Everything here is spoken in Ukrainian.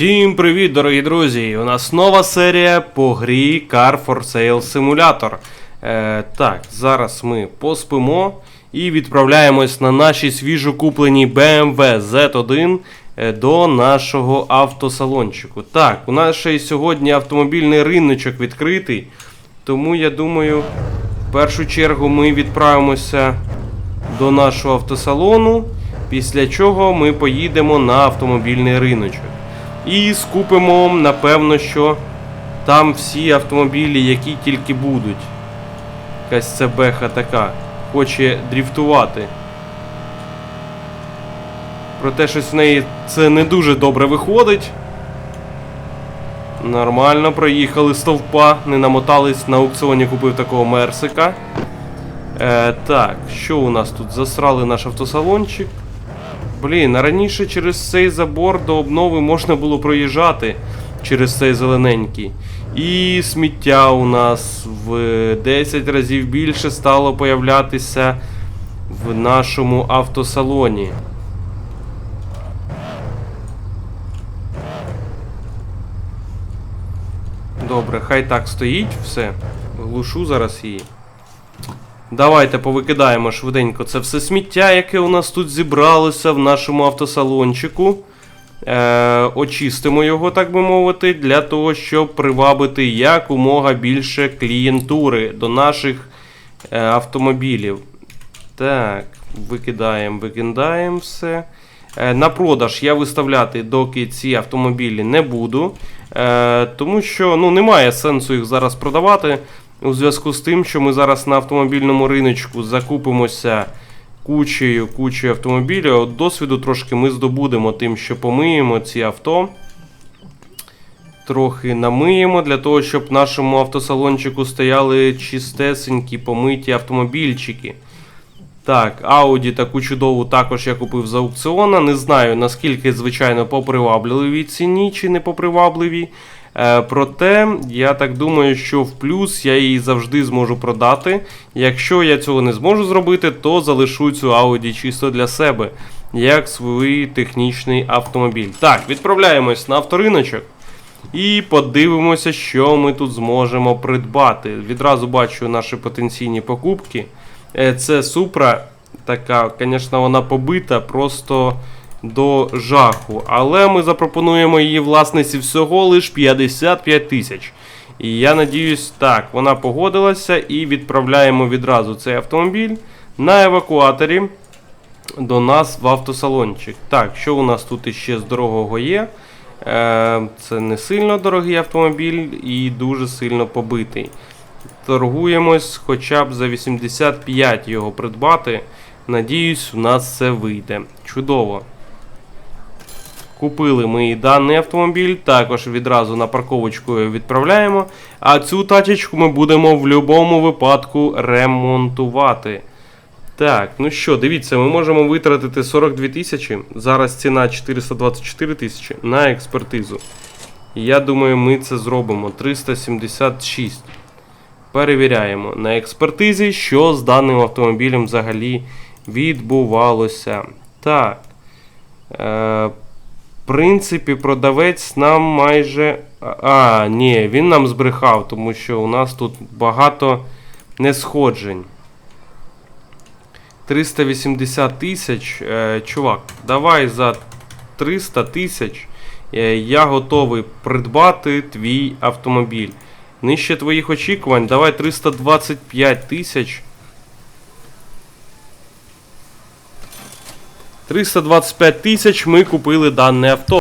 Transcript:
Всім привіт, дорогі друзі! У нас нова серія по грі Car for Sale Simulator. Е, так, зараз ми поспимо і відправляємось на наші свіжо куплені BMW Z1 е, до нашого автосалончику. Так, у нас ще й сьогодні автомобільний риночок відкритий, тому я думаю, в першу чергу ми відправимося до нашого автосалону, після чого ми поїдемо на автомобільний риночок. І скупимо, напевно, що там всі автомобілі, які тільки будуть. Якась це беха така. Хоче дріфтувати. Проте щось в неї це не дуже добре виходить. Нормально, проїхали стовпа, не намотались на аукціоні, купив такого мерсика. Е, так, що у нас тут? Засрали наш автосалончик. Блін, а раніше через цей забор до обнови можна було проїжджати через цей зелененький. І сміття у нас в 10 разів більше стало появлятися в нашому автосалоні. Добре, хай так стоїть все. Глушу зараз її. Давайте повикидаємо швиденько це все сміття, яке у нас тут зібралося в нашому автосалончику. Е, очистимо його, так би мовити, для того, щоб привабити якомога більше клієнтури до наших е, автомобілів. Так, викидаємо, викидаємо все. Е, на продаж я виставляти, доки ці автомобілі не буду. Е, тому що ну, немає сенсу їх зараз продавати. У зв'язку з тим, що ми зараз на автомобільному риночку закупимося кучею кучею автомобілів. От досвіду трошки ми здобудемо тим, що помиємо ці авто. Трохи намиємо для того, щоб нашому автосалончику стояли чистесенькі помиті автомобільчики. Так, Audi таку чудову також я купив з аукціона. Не знаю наскільки, звичайно, по привабливій ціні чи не по привабливій. Е, проте, я так думаю, що в плюс я її завжди зможу продати. Якщо я цього не зможу зробити, то залишу цю Audi чисто для себе, як свій технічний автомобіль. Так, відправляємось на авториночок. І подивимося, що ми тут зможемо придбати. Відразу бачу наші потенційні покупки. Е, Це Супра, така, звісно, вона побита просто до жаху. Але ми запропонуємо її власниці всього лиш 55 тисяч. І я надіюсь, так, вона погодилася і відправляємо відразу цей автомобіль на евакуаторі до нас в автосалончик. Так, що у нас тут іще з дорогого є? Е, Це не сильно дорогий автомобіль і дуже сильно побитий. Торгуємось хоча б за 85 його придбати. Надіюсь, у нас це вийде. Чудово. Купили ми і даний автомобіль, також відразу на парковочку відправляємо. А цю тачечку ми будемо в будь-якому випадку ремонтувати. Так, ну що, дивіться, ми можемо витратити 42 тисячі. Зараз ціна 424 тисячі на експертизу. Я думаю, ми це зробимо. 376. Перевіряємо на експертизі, що з даним автомобілем взагалі відбувалося. Так. Е, принципі, продавець нам майже. А, ні, він нам збрехав, тому що у нас тут багато несходжень. 380 тисяч. Е, чувак, давай за 300 тисяч. Е, я готовий придбати твій автомобіль. Нижче твоїх очікувань, давай 325 тисяч. 325 тисяч ми купили дане авто.